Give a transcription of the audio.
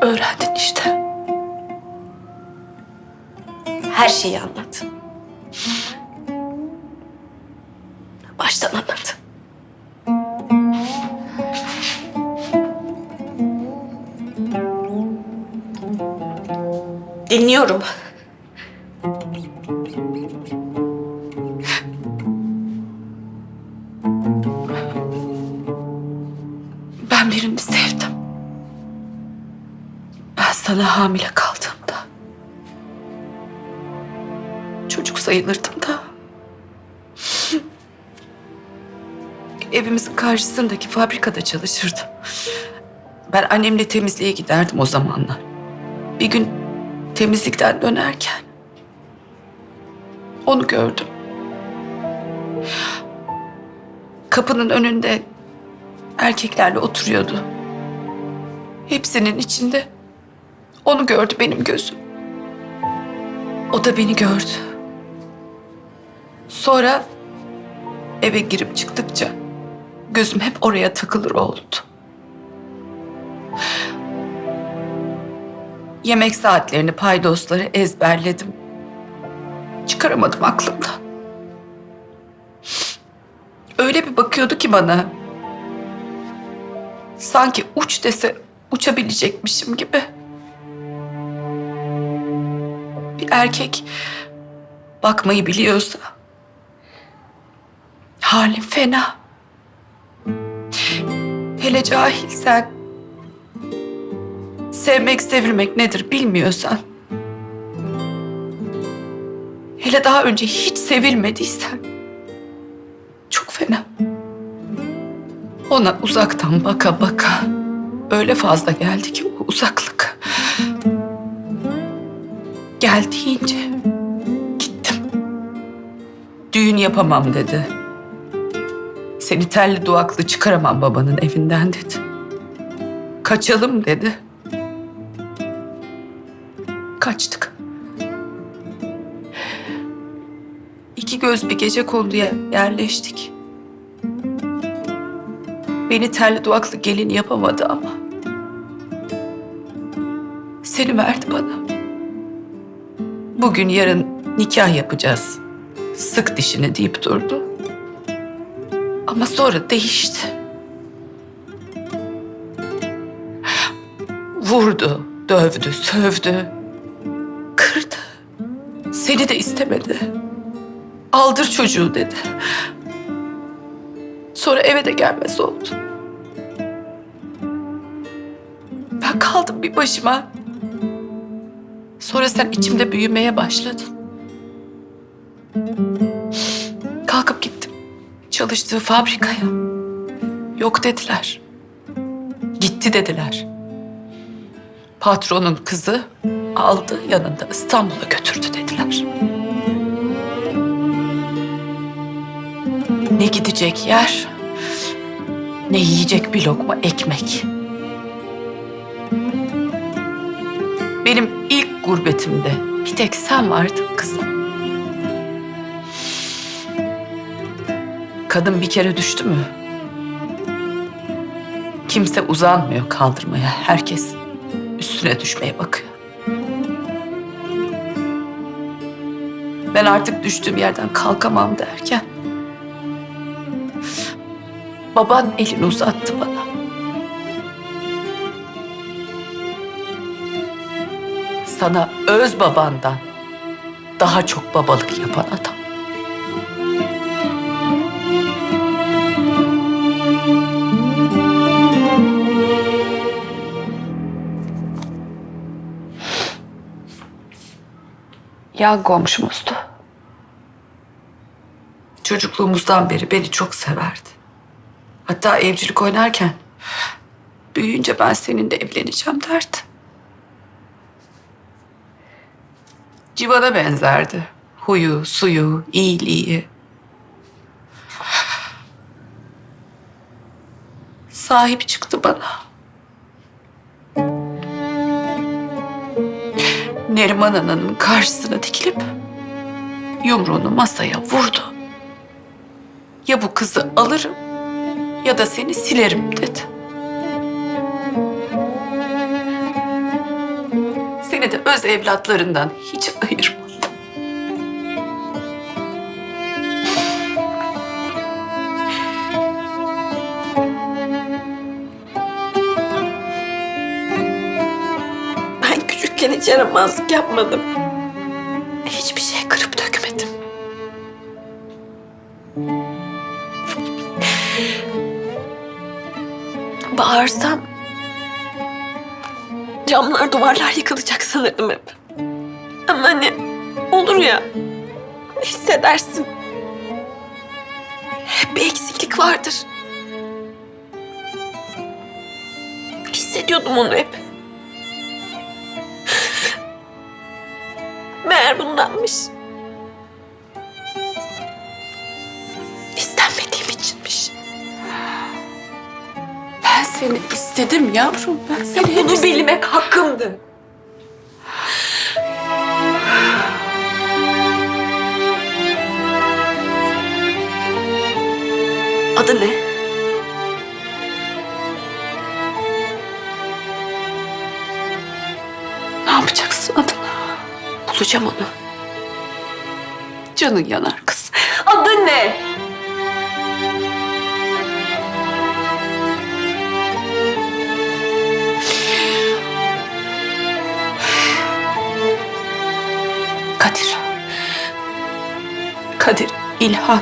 Öğrendin işte. Her şeyi anlat. Baştan anlat. Dinliyorum. Sana hamile kaldığımda. Çocuk sayılırdım da. Evimizin karşısındaki fabrikada çalışırdım. Ben annemle temizliğe giderdim o zamanlar. Bir gün temizlikten dönerken onu gördüm. Kapının önünde erkeklerle oturuyordu. Hepsinin içinde onu gördü benim gözüm. O da beni gördü. Sonra eve girip çıktıkça gözüm hep oraya takılır oldu. Yemek saatlerini, paydosları ezberledim. Çıkaramadım aklımdan. Öyle bir bakıyordu ki bana. Sanki uç dese uçabilecekmişim gibi. Bir erkek bakmayı biliyorsa halin fena. Hele cahilsen, sevmek sevilmek nedir bilmiyorsan, hele daha önce hiç sevilmediysen, çok fena. Ona uzaktan baka baka öyle fazla geldi ki o uzaklık. Gel deyince gittim. Düğün yapamam dedi. Seni telli duvaklı çıkaramam babanın evinden dedi. Kaçalım dedi. Kaçtık. İki göz bir gece konduya yerleştik. Beni telli duvaklı gelin yapamadı ama. Seni verdi bana. Bugün yarın nikah yapacağız. Sık dişini deyip durdu. Ama sonra değişti. Vurdu, dövdü, sövdü. Kırdı. Seni de istemedi. Aldır çocuğu dedi. Sonra eve de gelmez oldu. Ben kaldım bir başıma. Sonra sen içimde büyümeye başladın. Kalkıp gittim. Çalıştığı fabrikaya. Yok dediler. Gitti dediler. Patronun kızı aldı yanında İstanbul'a götürdü dediler. Ne gidecek yer, ne yiyecek bir lokma ekmek. Benim ilk gurbetimde bir tek sen vardın kızım. Kadın bir kere düştü mü? Kimse uzanmıyor kaldırmaya. Herkes üstüne düşmeye bakıyor. Ben artık düştüğüm yerden kalkamam derken baban elini uzattı bana. Sana öz babandan daha çok babalık yapan adam. Yan komşumuzdu. Çocukluğumuzdan beri beni çok severdi. Hatta evcilik oynarken büyüyünce ben seninle evleneceğim derdi. Civan'a benzerdi. Huyu, suyu, iyiliği. Sahip çıktı bana. Neriman Ana'nın karşısına dikilip yumruğunu masaya vurdu. Ya bu kızı alırım ya da seni silerim dedi. Seni de öz evlatlarından hiç ayırmadı. Ben küçükken hiç yaramazlık yapmadım. Hiçbir şey kırıp dökmedim. Bağırsam camlar duvarlar yıkılacak sanırdım hep. Ama hani olur ya hissedersin. Hep bir eksiklik vardır. Hissediyordum onu hep. Meğer bundanmış. İstedim yavrum. Ben seni hep Bunu bilmek hakkımdı. Adı ne? Ne yapacaksın adını? Bulacağım onu. Canın yanar kız. Adı ne? Kadir İlhan.